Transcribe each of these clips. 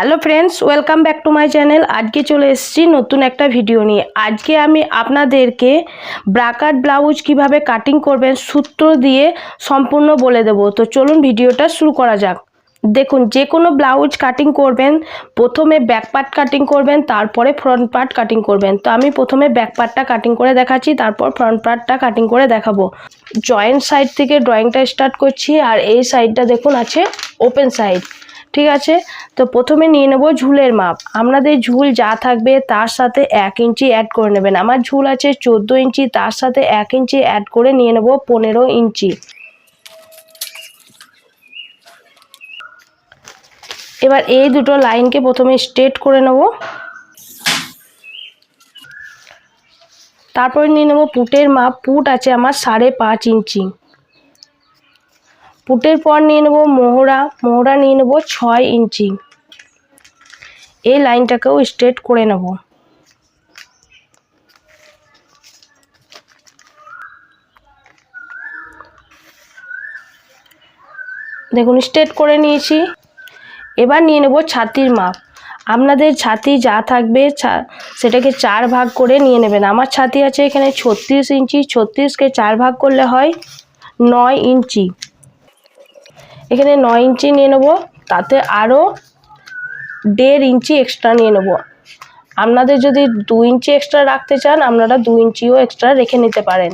Hello friends, welcome back to my channel. আজকে চলে এসেছি নতুন একটা ভিডিও নিয়ে। আজকে আমি আপনাদেরকে ব্রাকাট ব্লাউজ কীভাবে কাটিং করবেন সূত্র দিয়ে সম্পূর্ণ বলে দেব। তো চলুন ভিডিওটা শুরু করা যাক। দেখুন, যে কোনো ব্লাউজ কাটিং করবেন, প্রথমে ব্যাক পার্ট কাটিং করবেন, তারপরে ফ্রন্ট পার্ট কাটিং করবেন। তো আমি প্রথমে ব্যাক পার্টটা কাটিং করে দেখাচ্ছি, তারপর ফ্রন্ট পার্টটা কাটিং করে দেখাবো। জয়েন্ট সাইড থেকে ড্রয়িংটা স্টার্ট করছি, আর এই সাইডটা দেখুন আছে ওপেন সাইড ঠিক আছে? তো প্রথমে নিয়ে নেব ঝুলের মাপ। আপনাদের ঝুল যা থাকবে তার সাথে এক ইঞ্চি অ্যাড করে নেবেন। আমার ঝুল আছে চোদ্দ ইঞ্চি, তার সাথে এক ইঞ্চি অ্যাড করে নিয়ে নেব পনেরো ইঞ্চি। এবার এই দুটো লাইনকে প্রথমে স্ট্রেট করে নেব। তারপরে নিয়ে নেব পুটের মাপ। পুট আছে আমার সাড়ে পাঁচ ইঞ্চি। পুটের পর নিয়ে নেব মোহরা মোহরা নিয়ে নেব ছয় ইঞ্চি। এই লাইনটাকেও স্ট্রেট করে নেব। দেখুন স্ট্রেট করে নিয়েছি। এবার নিয়ে নেব ছাতির মাপ। আপনাদের ছাতি যা থাকবে সেটাকে চার ভাগ করে নিয়ে নেবেন। আমার ছাতি আছে এখানে ছত্রিশ ইঞ্চি, ছত্রিশকে চার ভাগ করলে হয় নয় ইঞ্চি। এখানে নয় ইঞ্চি নিয়ে নেব, তাতে আরও দেড় ইঞ্চি এক্সট্রা নিয়ে নেব। আপনাদের যদি দু ইঞ্চি এক্সট্রা রাখতে চান, আপনারা দু ইঞ্চিও এক্সট্রা রেখে নিতে পারেন।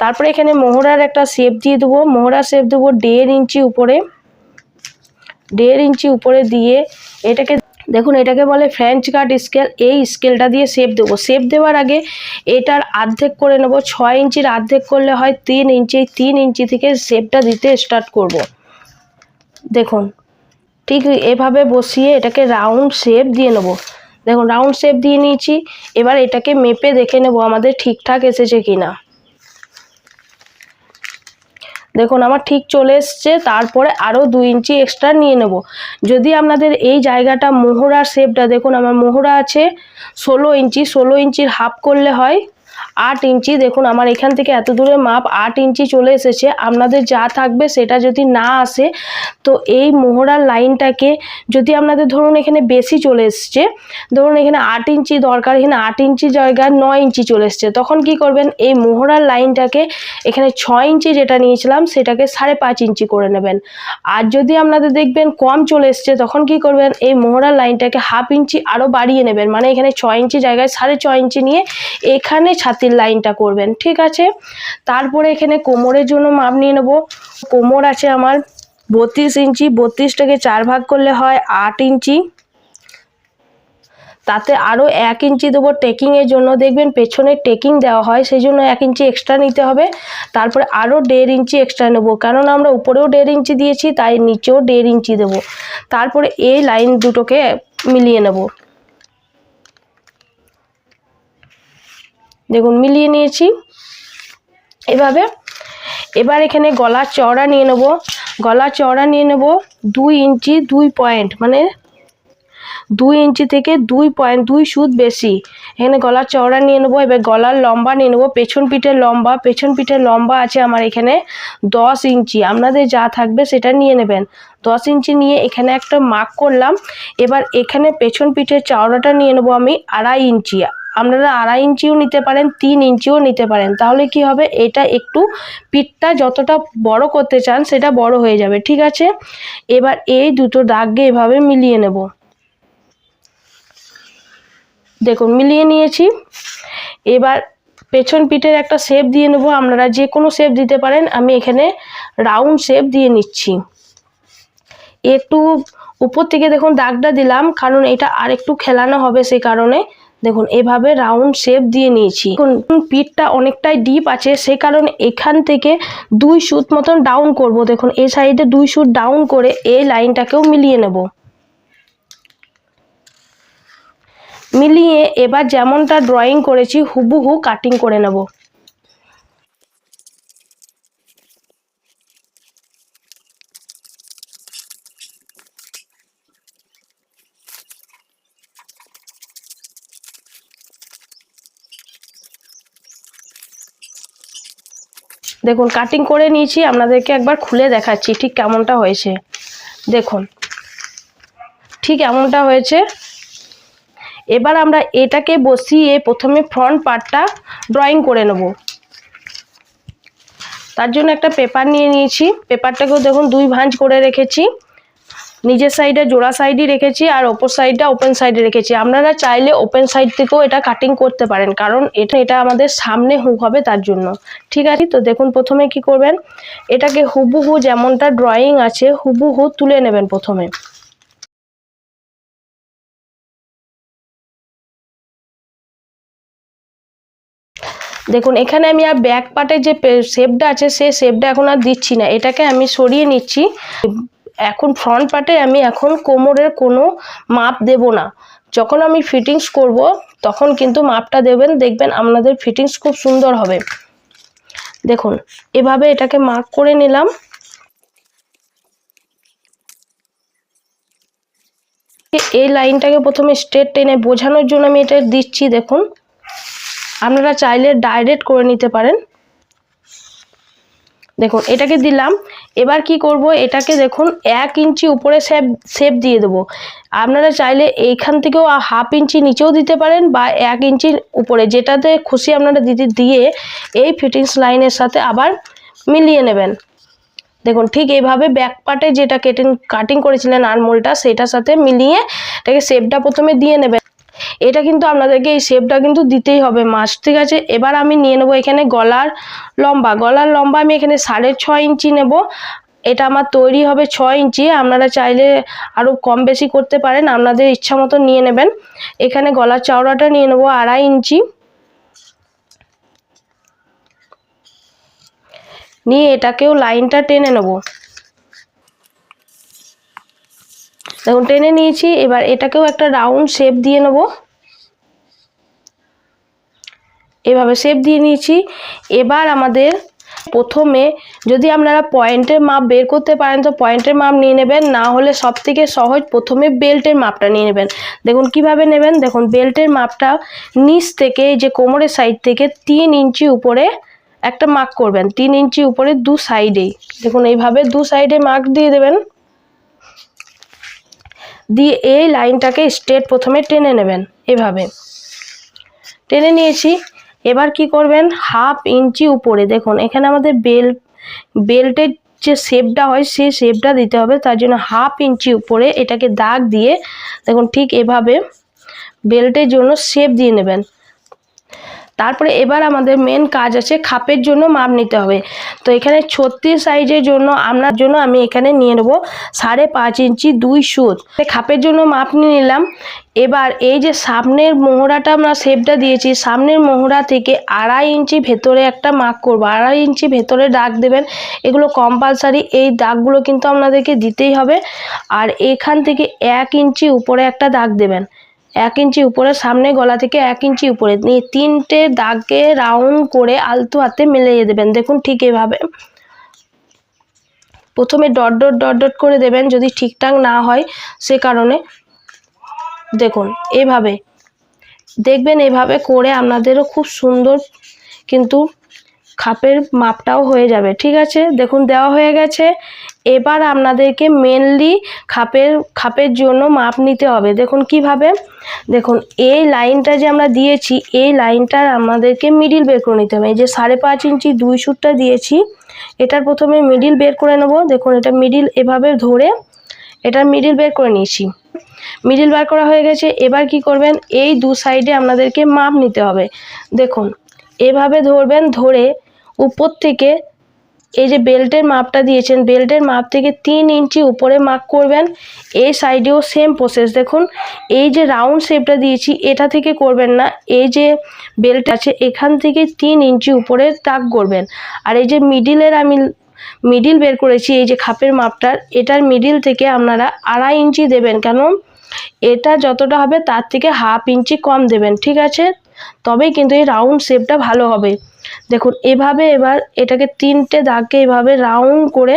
তারপরে এখানে মোহরার একটা শেপ দিয়ে দেবো। মোহরা শেপ দেবো দেড় ইঞ্চি উপরে। দেড় ইঞ্চি উপরে দিয়ে এটাকে দেখুন, এটাকে বলে ফ্রেঞ্চ কাট স্কেল। এই স্কেলটা দিয়ে শেপ দেবো। শেপ দেওয়ার আগে এটার আর্ধেক করে নেব। ছয় ইঞ্চির আর্ধেক করলে হয় তিন ইঞ্চি। তিন ইঞ্চি থেকে শেপটা দিতে স্টার্ট করব। দেখুন, ঠিক এভাবে বসিয়ে এটাকে রাউন্ড শেপ দিয়ে নেব। দেখুন রাউন্ড শেপ দিয়ে নিয়েছি। এবার এটাকে মেপে দেখে নেব আমাদের ঠিকঠাক এসেছে কিনা। দেখুন, আমার ঠিক চলে এসছে, তারপরে আরও দু ইঞ্চি এক্সট্রা নিয়ে নেব। যদি আপনাদের এই জায়গাটা মোহরার শেপটা দেখুন, আমার মোহরা আছে ষোলো ইঞ্চি, ষোলো ইঞ্চির হাফ করলে হয় আট ইঞ্চি, দেখুন আমার এখান থেকে এত দূরে মাপ আট ইঞ্চি চলে এসেছে। আপনাদের যা থাকবে সেটা যদি না আসে, তো এই মোহরার লাইনটাকে যদি আপনাদের ধরুন এখানে বেশি চলে এসছে, ধরুন এখানে আট ইঞ্চি দরকার, এখানে আট ইঞ্চি জায়গায় নয় ইঞ্চি চলে এসছে, তখন কি করবেন? এই মোহরার লাইনটাকে এখানে ছয় ইঞ্চি যেটা নিয়েছিলাম, সেটাকে সাড়ে পাঁচ ইঞ্চি করে নেবেন। আর যদি আপনাদের দেখবেন কম চলে এসছে, তখন কি করবেন? এই মোহরার লাইনটাকে হাফ ইঞ্চি আরও বাড়িয়ে নেবেন। মানে এখানে ছয় ইঞ্চি জায়গায় সাড়ে ছয় ইঞ্চি নিয়ে এখানে ছাতির লাইনটা করবেন, ঠিক আছে? তারপরে এখানে কোমরের জন্য মাপ নিয়ে নেব। কোমর আছে আমার বত্রিশ ইঞ্চি, বত্রিশটাকে চার ভাগ করলে হয় আট ইঞ্চি। তাতে আরও এক ইঞ্চি দেবো টেকিংয়ের জন্য। দেখবেন পেছনে টেকিং দেওয়া হয় সেই জন্য এক ইঞ্চি এক্সট্রা নিতে হবে। তারপরে আরও দেড় ইঞ্চি এক্সট্রা নেব কারণ আমরা উপরেও দেড় ইঞ্চি দিয়েছি, তাই নিচেও দেড় ইঞ্চি দেবো। তারপরে এই লাইন দুটোকে মিলিয়ে নেব। দেখুন, মিলিয়ে নিয়েছি। এভাবে। এবার এখানে গলার চওড়া নিয়ে নেব। গলার চওড়া নিয়ে নেব দুই ইঞ্চি, দুই পয়েন্ট মানে দুই ইঞ্চি থেকে দুই পয়েন্ট, দুই সুদ বেশি। এখানে গলার চওড়া নিয়ে নেব, এবার গলার লম্বা নিয়ে নেব। পেছন পিঠের লম্বা, পেছন পিঠের লম্বা আছে আমার এখানে দশ ইঞ্চি। আপনাদের যা থাকবে সেটা নিয়ে নেবেন। দশ ইঞ্চি নিয়ে এখানে একটা মার্ক করলাম। এবার এখানে পেছন পিঠের চওড়াটা নিয়ে নেব আমি আড়াই ইঞ্চি। আপনারা আড়াই ইঞ্চিও নিতে পারেন, তিন ইঞ্চিও নিতে পারেন। তাহলে কি হবে? এটা একটু পিঠটা যতটা বড় করতে চান, সেটা বড় হয়ে যাবে, ঠিক আছে? এবার এই দুটো দাগকে এভাবে মিলিয়ে নেব। দেখুন, মিলিয়ে নিয়েছি। এবার পেছন পিঠের একটা শেপ দিয়ে নেব। আপনারা যে কোনো শেপ দিতে পারেন। আমি এখানে রাউন্ড শেপ দিয়ে নিচ্ছি। একটু উপর থেকে দেখুন, দাগটা দিলাম, কারণ এটা আর একটু খেলানো হবে সেই কারণে। দেখুন, এভাবে রাউন্ড শেপ দিয়ে নিয়েছি। পিঠটা অনেকটাই ডিপ আছে, সে কারণে এখান থেকে দুই সুত মতন ডাউন করব। দেখুন এই সাইডে দুই সুত ডাউন করে এই লাইনটাকেও মিলিয়ে নেব। মিলিয়ে এবার যেমনটা ড্রয়িং করেছি, হুবহু কাটিং করে নেব। দেখুন কাটিং করে নিয়েছি, আপনাদেরকে একবার খুলে দেখাচ্ছি ঠিক কেমনটা হয়েছে। দেখুন, ঠিক এমনটা হয়েছে। এবার আমরা এটাকে বসিয়ে প্রথমে ফ্রন্ট পার্টটা ড্রয়িং করে নেব। তার জন্য একটা পেপার নিয়ে নিয়েছি। পেপারটাকেও দেখুন, দুই ভাঁজ করে রেখেছি। নিজের সাইডে জোড়া সাইডই রেখেছি আর ওপর সাইডটা ওপেন সাইডে রেখেছি। আপনারা চাইলে ওপেন সাইড থেকেও এটা কাটিং করতে পারেন, কারণ এটা এটা আমাদের সামনে হুক হবে তার জন্য। ঠিক আছে? তো দেখুন প্রথমে কি করবেন? এটাকে হুবুহু যেমনটা ড্রয়িং আছে, হুবুহু তুলে নেবেন প্রথমে। দেখুন, এখানে আমি আর ব্যাক পার্টের যে শেপটা আছে সেই শেপটা এখন আর দিচ্ছি না। এটাকে আমি সরিয়ে নিচ্ছি। এখন ফ্রন্ট পার্টে আমি এখন কোমরের কোনো মাপ দেব না। যখন আমি ফিটিংস করব, তখন কিন্তু মাপটা দেবেন, দেখবেন আপনাদের ফিটিংস খুব সুন্দর হবে। দেখুন, এভাবে এটাকে মার্ক করে নিলাম। এই লাইনটাকে প্রথমে স্ট্রেট টেনে বোঝানোর জন্য আমি এটা দিচ্ছি, দেখুন। আপনারা চাইলে ডাইরেক্ট করে নিতে পারেন। দেখুন, এটাকে দিলাম। এবার কি করব? এটাকে দেখুন, এক ইঞ্চি উপরে শেপ শেপ দিয়ে দেবো। আপনারা চাইলে এইখান থেকেও হাফ ইঞ্চি নিচেও দিতে পারেন বা এক ইঞ্চির উপরে। যেটাতে খুশি আপনারা দিতে, দিয়ে এই ফিটিংস লাইনের সাথে আবার মিলিয়ে নেবেন। দেখুন, ঠিক এইভাবে ব্যাক পার্টে যেটা কেটিং কাটিং করেছিলেন আরমোলটা সেটার সাথে মিলিয়ে এটাকে শেপটা প্রথমে দিয়ে নেবেন। এটা কিন্তু আপনাদেরকে এই শেপটা কিন্তু দিতেই হবে মাছ ঠিক আছে? এবার আমি নিয়ে নেব এখানে গলার লম্বা। গলার লম্বা আমি এখানে সাড়ে ছয় ইঞ্চি নেব। এটা আমার তৈরি হবে ছয় ইঞ্চি। আপনারা চাইলে আরও কম বেশি করতে পারেন। আপনাদের ইচ্ছা মতো নিয়ে নেবেন। এখানে গলার চওড়াটা নিয়ে নেব আড়াই ইঞ্চি। নিয়ে এটাকেও লাইনটা টেনে নেব। দেখুন, টেনে নিয়েছি। এবার এটাকেও একটা রাউন্ড শেপ দিয়ে নেব। এভাবে শেপ দিয়ে নিয়েছি। এবার আমাদের প্রথমে যদি আপনারা পয়েন্টের মাপ বের করতে পারেন, তো পয়েন্টের মাপ নিয়ে নেবেন। না হলে সব থেকে সহজ প্রথমে বেল্টের মাপটা নিয়ে নেবেন। দেখুন, কীভাবে নেবেন? দেখুন বেল্টের মাপটা নিচ থেকে যে কোমরের সাইড থেকে তিন ইঞ্চি উপরে একটা মার্ক করবেন। তিন ইঞ্চি উপরে দু সাইডেই দেখুন, এইভাবে দু সাইডে মার্ক দিয়ে দেবেন। দিয়ে এই লাইনটাকে স্ট্রেট প্রথমে টেনে নেবেন, এভাবে। টেনে নিয়েছি। এবার কি করবেন? হাফ ইঞ্চি উপরে। দেখুন, এখানে আমাদের বেল্ট বেল্টের যে শেপটা হয়, সেই শেপটা দিতে হবে। তার জন্য হাফ ইঞ্চি উপরে এটাকে দাগ দিয়ে, দেখুন ঠিক এভাবে বেল্টের জন্য শেপ দিয়ে নেবেন। তারপরে এবার আমাদের মেন কাজ আছে খাপের জন্য মাপ নিতে হবে। তো এখানে ছত্রিশ সাইজের জন্য আপনার জন্য আমি এখানে নিয়ে নেব সাড়ে পাঁচ ইঞ্চি দুই সুত। খাপের জন্য মাপ নিয়ে নিলাম। এবার এই যে সামনের মোহরাটা আমরা শেপটা দিয়েছি, সামনের মোহরা থেকে আড়াই ইঞ্চি ভেতরে একটা মার্ক করব। আড়াই ইঞ্চি ভেতরে দাগ দেবেন, এগুলো কম্পালসারি এই দাগগুলো কিন্তু আপনাদেরকে দিতেই হবে। আর এখান থেকে এক ইঞ্চি উপরে একটা দাগ দেবেন। এক ইঞ্চি উপরে, সামনে গলা থেকে এক ইঞ্চি উপরে। তিনটে দাগে রাউন্ড করে আলতো হাতে মিলিয়ে দেবেন। দেখুন ঠিক এভাবে। প্রথমে ডট ডট ডট ডট করে দেবেন যদি ঠিকঠাক না হয় সে কারণে। দেখুন এভাবে। দেখবেন এভাবে করে আপনাদেরও খুব সুন্দর কিন্তু খাপের মাপটাও হয়ে যাবে, ঠিক আছে? দেখুন, দেওয়া হয়ে গেছে। এবার আপনাদেরকে মেনলি খাপের খাপের জন্য মাপ নিতে হবে। দেখুন, কীভাবে? দেখুন, এই লাইনটা যে আমরা দিয়েছি, এই লাইনটার আমাদেরকে মিডিল বের করে নিতে হবে। এই যে সাড়ে পাঁচ ইঞ্চি দুই সুটটা দিয়েছি, এটার প্রথমে মিডিল বের করে নেব। দেখুন, এটা মিডিল এভাবে ধরে এটার মিডিল বের করে নিয়েছি। মিডিল বার করা হয়ে গেছে। এবার কি করবেন? এই দু সাইডে আপনাদেরকে মাপ নিতে হবে। দেখুন, এভাবে ধরবেন, ধরে উপর থেকে এই যে বেল্টের মাপটা দিয়েছেন, বেল্টের মাপ থেকে তিন ইঞ্চি উপরে মার্ক করবেন। এই সাইডেও সেম প্রসেস দেখুন, এই যে রাউন্ড শেপটা দিয়েছি, এটা থেকে করবেন না। এই যে বেল্ট আছে, এখান থেকে তিন ইঞ্চি উপরে দাগ করবেন। আর এই যে মিডিলের আমি মিডিল বের করেছি, এই যে খাপের মাপটার এটার মিডিল থেকে আপনারা আড়াই ইঞ্চি দেবেন। কেন? এটা যতটা হবে, তার থেকে হাফ ইঞ্চি কম দেবেন, ঠিক আছে? তবেই কিন্তু এই রাউন্ড শেপটা ভালো হবে। দেখুন, এভাবে এবার এটাকে তিনটে দাগকে এভাবে রাউন্ড করে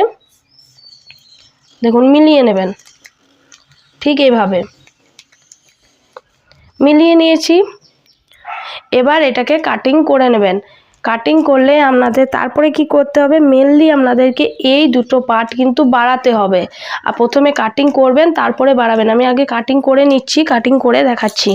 দেখুন, মিলিয়ে নেবেন। ঠিক এইভাবে মিলিয়ে নিয়েছি। এবার এটাকে কাটিং করে নেবেন। কাটিং করলে আপনাদের, তারপরে কি করতে হবে? মেনলি আপনাদেরকে এই দুটো পার্ট কিন্তু বাড়াতে হবে। আর প্রথমে কাটিং করবেন, তারপরে বাড়াবেন। আমি আগে কাটিং করে নিচ্ছি কাটিং করে দেখাচ্ছি।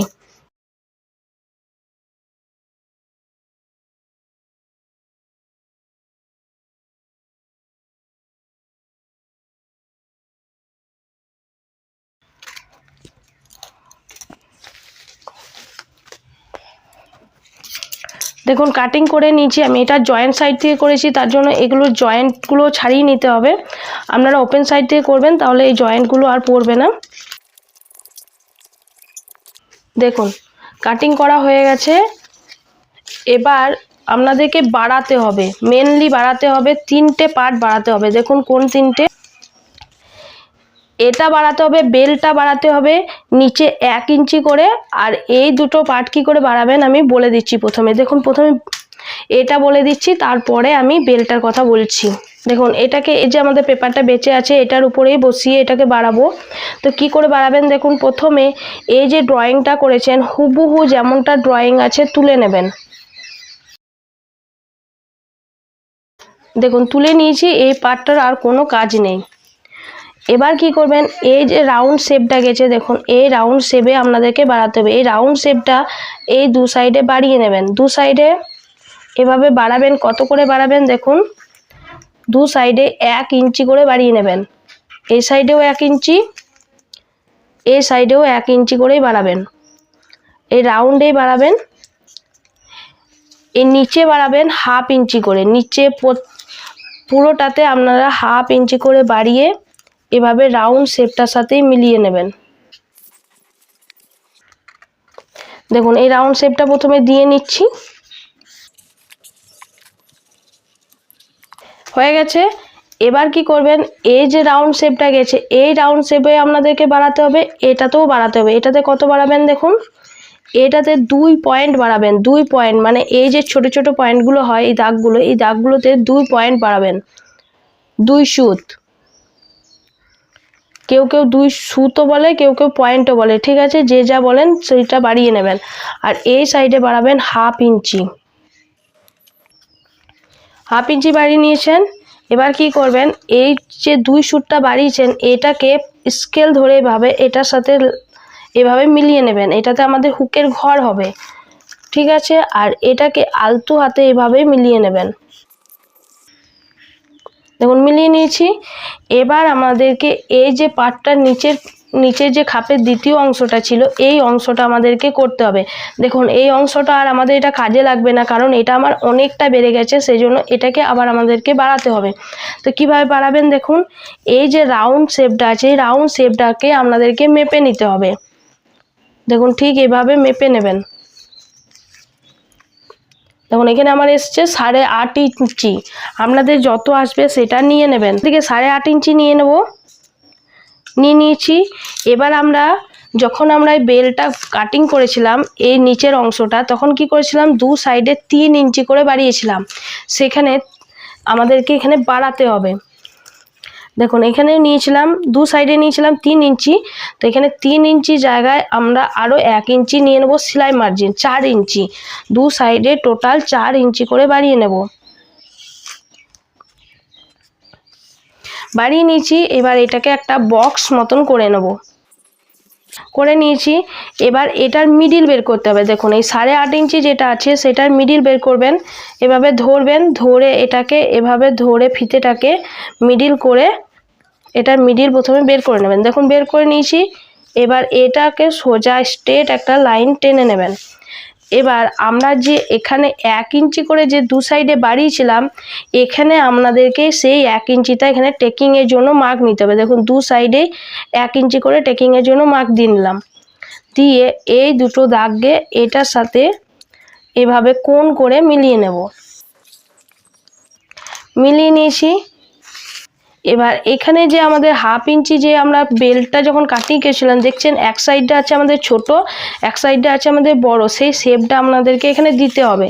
দেখুন কাটিং করে নিয়েছি। আমি এটা জয়েন্ট সাইড থেকে করেছি, তার জন্য এগুলো জয়েন্টগুলো ছাড়িয়ে নিতে হবে। আপনারা ওপেন সাইড থেকে করবেন, তাহলে এই জয়েন্টগুলো আর পড়বে না। দেখুন কাটিং করা হয়ে গেছে। এবার আপনাদেরকে বাড়াতে হবে মেনলি বাড়াতে হবে, তিনটে পার্ট বাড়াতে হবে। দেখুন, কোন তিনটে? এটা বাড়াতে হবে, বেলটা বাড়াতে হবে, নিচে এক ইঞ্চি করে, আর এই দুটো পার্ট কী করে বাড়াবেন আমি বলে দিচ্ছি প্রথমে। দেখুন, প্রথমে এটা বলে দিচ্ছি, তারপরে আমি বেলটার কথা বলছি। দেখুন, এটাকে এই যে আমাদের পেপারটা বেঁচে আছে, এটার উপরেই বসিয়ে এটাকে বাড়াবো। তো কি করে বাড়াবেন দেখুন, প্রথমে এই যে ড্রয়িংটা করেছেন, হুবহু যেমনটা ড্রয়িং আছে তুলে নেবেন। দেখুন, তুলে নিয়েছি, এই পার্টটার আর কোনো কাজ নেই। এবার কি করবেন? এই যে রাউন্ড শেপটা গেছে, দেখুন, এই রাউন্ড শেপে আপনাদেরকে বাড়াতে হবে। এই রাউন্ড শেপটা এই দু সাইডে বাড়িয়ে নেবেন। দু সাইডে এভাবে বাড়াবেন, কত করে বাড়াবেন দেখুন? দু সাইডে এক ইঞ্চি করে বাড়িয়ে নেবেন। এই সাইডেও এক ইঞ্চি, এই সাইডেও এক ইঞ্চি করেই বাড়াবেন। এই রাউন্ডেই বাড়াবেন। এই নিচে বাড়াবেন হাফ ইঞ্চি করে। নিচে পুরোটাতে আপনারা হাফ ইঞ্চি করে বাড়িয়ে এভাবে রাউন্ড শেপটার সাথেই মিলিয়ে নেবেন। দেখুন, এই রাউন্ড শেপটা প্রথমে দিয়ে নিচ্ছি। হয়ে গেছে। এবার কি করবেন? এই যে রাউন্ড শেপটা গেছে, এই রাউন্ড শেপে আপনাদেরকে বাড়াতে হবে, এটাতেও বাড়াতে হবে। এটাতে কত বাড়াবেন দেখুন? এটাতে দুই পয়েন্ট বাড়াবেন, দুই পয়েন্ট মানে এই যে ছোট ছোট পয়েন্টগুলো হয়, এই দাগগুলো, এই দাগগুলোতে দুই পয়েন্ট বাড়াবেন। দুই সুত। কেউ কেউ দুই সুতো বলে, কেউ কেউ পয়েন্টও বলে, ঠিক আছে? যে যা বলেন সেইটা বাড়িয়ে নেবেন। আর এই সাইডে বাড়াবেন হাফ ইঞ্চি। হাফ ইঞ্চি বাড়িয়ে নিয়েছেন। এবার কি করবেন? এই যে দুই সুটটা বাড়িয়েছেন, এটাকে স্কেল ধরে এভাবে, এটার সাথে এভাবে মিলিয়ে নেবেন। এটাতে আমাদের হুকের ঘর হবে। ঠিক আছে? আর এটাকে আলতু হাতে এভাবে মিলিয়ে নেবেন। দেখুন, মিলিয়ে নিয়েছি। এবার আমাদেরকে এই যে পাটটার নিচের নিচের যে খাপের দ্বিতীয় অংশটা ছিল, এই অংশটা আমাদেরকে করতে হবে। দেখুন, এই অংশটা আর আমাদের এটা কাজে লাগবে না, কারণ এটা আমার অনেকটা বেড়ে গেছে সেই জন্য এটাকে আবার আমাদেরকে বাড়াতে হবে। তো কীভাবে বাড়াবেন দেখুন, এই যে রাউন্ড শেপটা আছে, এই রাউন্ড শেপটাকে আপনাদেরকে মেপে নিতে হবে। দেখুন, ঠিক এভাবে মেপে নেবেন। দেখুন এখানে আমার এসছে সাড়ে আট ইঞ্চি। আপনাদের যত আসবে সেটা নিয়ে নেবেন। থেকে সাড়ে আট ইঞ্চি নিয়ে নেব। নিয়ে নিয়েছি। এবার আমরা যখন আমরা এই বেলটা কাটিং করেছিলাম, এই নিচের অংশটা, তখন কি করেছিলাম? দু সাইডে তিন ইঞ্চি করে বাড়িয়েছিলাম। সেখানে আমাদেরকে এখানে বাড়াতে হবে। দেখুন এখানে নিয়েছিলাম, দু সাইডে নিয়েছিলাম তিন ইঞ্চি। তো এখানে তিন ইঞ্চি জায়গায় আমরা আরও এক ইঞ্চি নিয়ে নেব সেলাই মার্জিন চার ইঞ্চি। দু সাইডে টোটাল চার ইঞ্চি করে বাড়িয়ে নেব। বাড়িয়ে নিয়েছি, এবার এটাকে একটা বক্স মতন করে নেব। করে নিয়েছি। এবার এটার মিডিল বের করতে হবে। দেখুন, এই সাড়ে আট ইঞ্চি যেটা আছে, সেটার মিডিল বের করবেন। এভাবে ধরবেন, ধরে এটাকে, এভাবে ধরে ফিতেটাকে মিডিল করে এটার মিডিল প্রথমে বের করে নেবেন। দেখুন, বের করে নিয়েছি। এবার এটাকে সোজা স্ট্রেট একটা লাইন টেনে নেবেন। এবার আমরা যে এখানে এক ইঞ্চি করে যে দু সাইডে বাড়িয়েছিলাম, এখানে আপনাদেরকে সেই এক ইঞ্চিটা এখানে টেকিংয়ের জন্য মার্ক নিতে হবে। দেখুন, দু সাইডে এক ইঞ্চি করে টেকিংয়ের জন্য মার্ক দিয়ে নিলাম। দিয়ে এই দুটো দাগকে এটার সাথে এভাবে কোন করে মিলিয়ে নেব। মিলিয়ে নিয়েছি। এবার এখানে যে আমাদের হাফ ইঞ্চি যে আমরা বেল্টটা যখন কাটিং গেছিলাম দেখছেন এক সাইডটা আছে আমাদের ছোট, এক সাইডটা আছে আমাদের বড়, সেই শেপটা আপনাদেরকে এখানে দিতে হবে।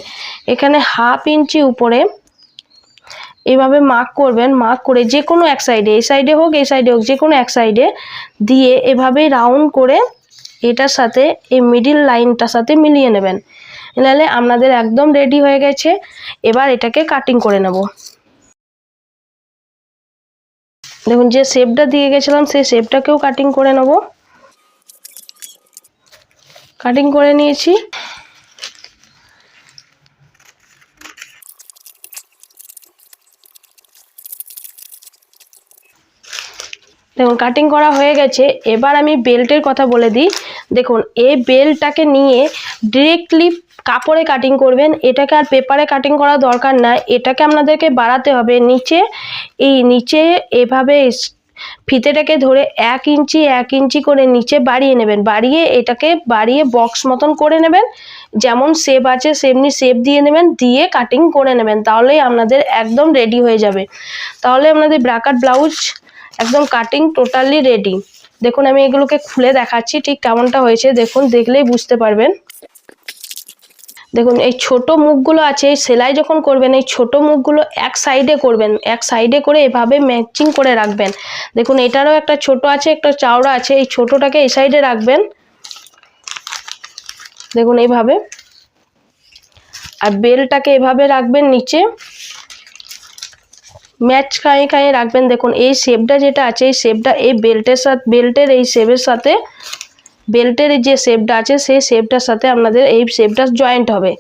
এখানে হাফ ইঞ্চি উপরে এভাবে মার্ক করবেন মার্ক করে যে কোনো এক সাইডে এই সাইডে হোক, এই সাইডে হোক যে কোনো এক সাইডে দিয়ে এভাবে রাউন্ড করে এটার সাথে, এই মিডিল লাইনটার সাথে মিলিয়ে নেবেন। নাহলে আপনাদের একদম রেডি হয়ে গেছে। এবার এটাকে কাটিং করে নেব। দেখুন, যে শেপটা দিয়ে গেছিলাম, সেই শেপটাকেও কাটিং করে নেব। কাটিং করে নিয়েছি। দেখুন কাটিং করা হয়ে গেছে। এবার আমি বেল্টের কথা বলে দিই। দেখুন, এই বেল্টটাকে নিয়ে ডিরেক্টলি কাপড়ে কাটিং করবেন। এটাকে আর পেপারে কাটিং করা দরকার না। এটাকে আপনাদেরকে বাড়াতে হবে নিচে। এই নিচে এভাবে ফিতেটাকে ধরে এক ইঞ্চি এক ইঞ্চি করে নিচে বাড়িয়ে নেবেন। বাড়িয়ে এটাকে বাড়িয়ে বক্স মতন করে নেবেন। যেমন শেপ আছে, সেমনি শেপ দিয়ে নেবেন, দিয়ে কাটিং করে নেবেন। তাহলেই আপনাদের একদম রেডি হয়ে যাবে। তাহলে আপনাদের ব্রাকাট ব্লাউজ একদম কাটিং টোটালি রেডি দেখুন, আমি এগুলোকে খুলে দেখাচ্ছি, ঠিক কেমনটা হয়েছে। দেখুন, দেখলেই বুঝতে পারবেন। দেখুন, এই ছোট মুখগুলো আছে, এই সেলাই যখন করবেন, এই ছোট মুখগুলো এক সাইডে করবেন, এক সাইডে করে এভাবে ম্যাচিং করে রাখবেন। দেখুন, এটারও একটা ছোট আছে, একটা চাওড়া আছে, এই ছোটটাকে এই সাইডে রাখবেন। দেখুন, এইভাবে। আর বেলটাকে এভাবে রাখবেন নিচে। ম্যাচ খাইয়ে খাইয়ে রাখবেন। দেখুন, এই শেপটা যেটা আছে, এই শেপটা এই বেল্টের সাথে বেল্টের এই শেপের সাথে বেল্টের যে শেপটা আছে, সেই শেপটার সাথে আপনাদের এই শেপটা জয়েন্ট হবে।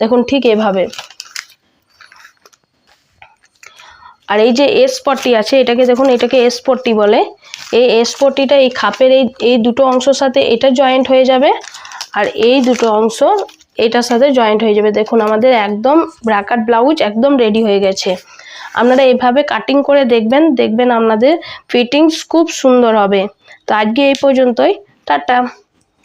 দেখুন ঠিক এভাবে। আর এই যে এস পট্টি আছে, এটাকে দেখুন, এটাকে এস পট্টি বলে। এই এস পট্টিটা এই খাপের এই এই দুটো অংশের সাথে এটা জয়েন্ট হয়ে যাবে, আর এই দুটো অংশ এটার সাথে জয়েন্ট হয়ে যাবে। দেখুন, আমাদের একদম ব্রাকাট ব্লাউজ একদম রেডি হয়ে গেছে। আপনারা এভাবে কাটিং করে দেখবেন দেখবেন আপনাদের ফিটিংস খুব সুন্দর হবে। তো আজকে এই পর্যন্তই। টাটা।